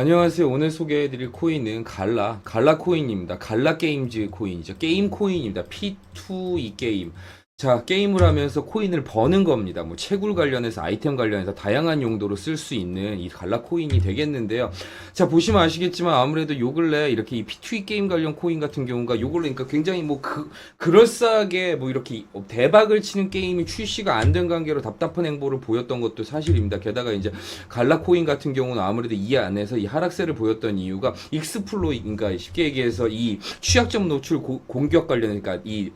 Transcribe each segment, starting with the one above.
안녕하세요. 오늘 소개해드릴 코인은 갈라, 갈라 코인입니다. 갈라 게임즈 코인이죠. 게임 코인입니다. P2E 게임. 자, 게임을 하면서 코인을 버는 겁니다. 뭐 채굴 관련해서 아이템 관련해서 다양한 용도로 쓸 수 있는 이 갈라 코인이 되겠는데요. 자, 보시면 아시겠지만 아무래도 요 근래 이렇게 이 P2E 게임 관련 코인 같은 경우가 요 근래 그러니까 굉장히 뭐 그, 그럴싸하게 뭐 이렇게 대박을 치는 게임이 출시가 안 된 관계로 답답한 행보를 보였던 것도 사실입니다. 게다가 이제 갈라 코인 같은 경우는 아무래도 이 안에서 이 하락세를 보였던 이유가 익스플로이인가 쉽게 얘기해서 이 취약점 노출 고- 공격 관련 그러니까 이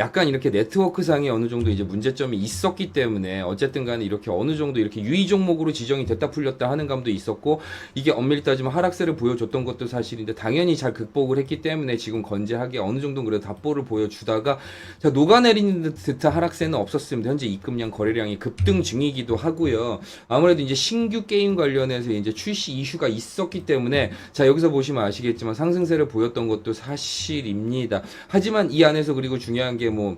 약간 이렇게 네트워크상에 어느 정도 이제 문제점이 있었기 때문에 어쨌든 간에 이렇게 어느 정도 이렇게 유의 종목으로 지정이 됐다 풀렸다 하는 감도 있었고 이게 엄밀히 따지면 하락세를 보여줬던 것도 사실인데 당연히 잘 극복을 했기 때문에 지금 건재하게 어느 정도 그래도 답보를 보여주다가 자 녹아내리는 듯한 하락세는 없었습니다. 현재 입금량 거래량이 급등 중이기도 하고요. 아무래도 이제 신규 게임 관련해서 이제 출시 이슈가 있었기 때문에 자 여기서 보시면 아시겠지만 상승세를 보였던 것도 사실입니다. 하지만 이 안에서 그리고 중요한 게뭐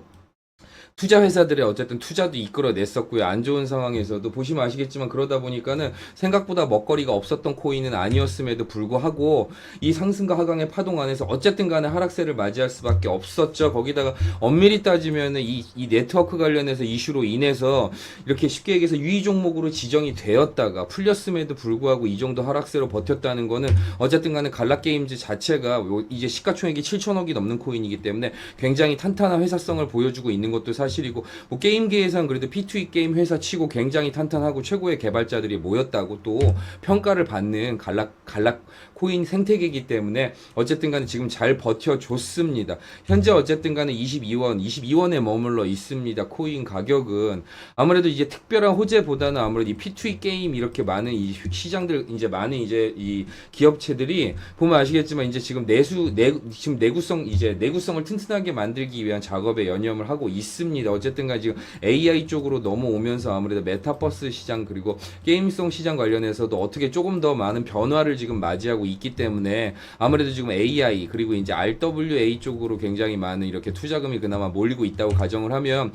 투자 회사들의 어쨌든 투자도 이끌어냈었고요. 안 좋은 상황에서도 보시면 아시겠지만 그러다 보니까는 생각보다 먹거리가 없었던 코인은 아니었음에도 불구하고 이 상승과 하강의 파동 안에서 어쨌든 간에 하락세를 맞이할 수밖에 없었죠. 거기다가 엄밀히 따지면은 이, 이 네트워크 관련해서 이슈로 인해서 이렇게 쉽게 얘기해서 유의 종목으로 지정이 되었다가 풀렸음에도 불구하고 이 정도 하락세로 버텼다는 거는 어쨌든 간에 갈라게임즈 자체가 요- 이제 시가총액이 7천억이 넘는 코인이기 때문에 굉장히 탄탄한 회사성을 보여주고 있는 것도 사실이고 뭐 게임계에선 그래도 P2E 게임 회사 치고 굉장히 탄탄하고 최고의 개발자들이 모였다고 또 평가를 받는 갈락 갈락 코인 생태계이기 때문에 어쨌든 간에 지금 잘 버텨줬습니다. 현재 어쨌든 간에 22원, 22원에 머물러 있습니다. 코인 가격은 아무래도 이제 특별한 호재보다는 아무래도 이 P2E 게임 이렇게 많은 이 시장들 이제 많은 이제 이 기업체들이 보면 아시겠지만 이제 지금 내수 내 지금 내구성 이제 내구성을 튼튼하게 만들기 위한 작업에 연념을 하고 있습니다. 어쨌든 간에 지금 AI 쪽으로 넘어오면서 아무래도 메타버스 시장 그리고 게임성 시장 관련해서도 어떻게 조금 더 많은 변화를 지금 맞이하고 있기 때문에 아무래도 지금 AI 그리고 이제 RWA 쪽으로 굉장히 많은 이렇게 투자금이 그나마 몰리고 있다고 가정을 하면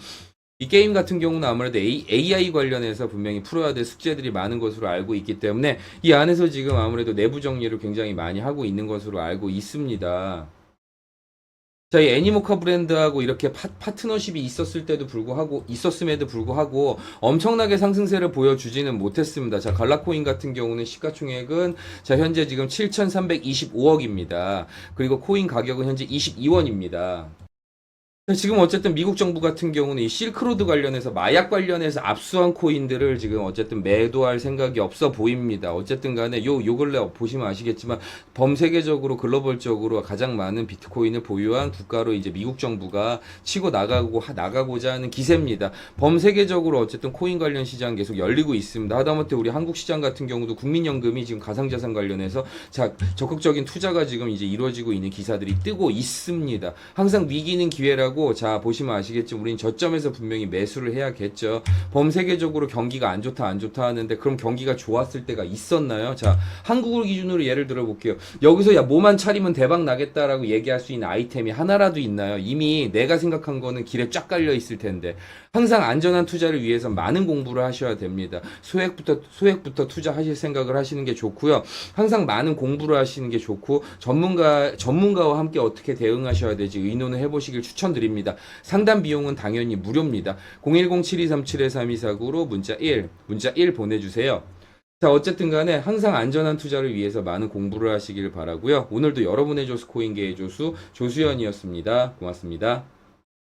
이 게임 같은 경우는 아무래도 AI 관련해서 분명히 풀어야 될 숙제들이 많은 것으로 알고 있기 때문에 이 안에서 지금 아무래도 내부 정리를 굉장히 많이 하고 있는 것으로 알고 있습니다. 자, 이 애니모카 브랜드하고 이렇게 파, 파트너십이 있었을 때도 불구하고, 있었음에도 불구하고 엄청나게 상승세를 보여주지는 못했습니다. 자, 갈라코인 같은 경우는 시가총액은 자, 현재 지금 7,325억입니다. 그리고 코인 가격은 현재 22원입니다. 지금 어쨌든 미국 정부 같은 경우는 이 실크로드 관련해서 마약 관련해서 압수한 코인들을 지금 어쨌든 매도할 생각이 없어 보입니다. 어쨌든 간에 요, 요 근래 보시면 아시겠지만 범세계적으로 글로벌적으로 가장 많은 비트코인을 보유한 국가로 이제 미국 정부가 치고 나가고 하- 나가고자 하는 기세입니다. 범세계적으로 어쨌든 코인 관련 시장 계속 열리고 있습니다. 하다못해 우리 한국 시장 같은 경우도 국민연금이 지금 가상자산 관련해서 자 적극적인 투자가 지금 이제 이루어지고 있는 기사들이 뜨고 있습니다. 항상 위기는 기회라고 자 보시면 아시겠지만 우린 저점에서 분명히 매수를 해야겠죠. 범세계적으로 경기가 안 좋다 안 좋다 하는데 그럼 경기가 좋았을 때가 있었나요? 자 한국을 기준으로 예를 들어 볼게요. 여기서 야 뭐만 차리면 대박 나겠다라고 얘기할 수 있는 아이템이 하나라도 있나요? 이미 내가 생각한 거는 길에 쫙 깔려 있을 텐데 항상 안전한 투자를 위해서 많은 공부를 하셔야 됩니다. 소액부터 소액부터 투자하실 생각을 하시는 게 좋고요. 항상 많은 공부를 하시는 게 좋고 전문가 전문가와 함께 어떻게 대응하셔야 되지 의논을 해보시길 추천 드립니다. 상담 비용은 당연히 무료입니다. 010-7237-3249로 문자 1 문자 1 보내주세요. 자, 어쨌든 간에 항상 안전한 투자를 위해서 많은 공부를 하시길 바라고요. 오늘도 여러분의 조수 코인계의 조수 조수연이었습니다. 고맙습니다.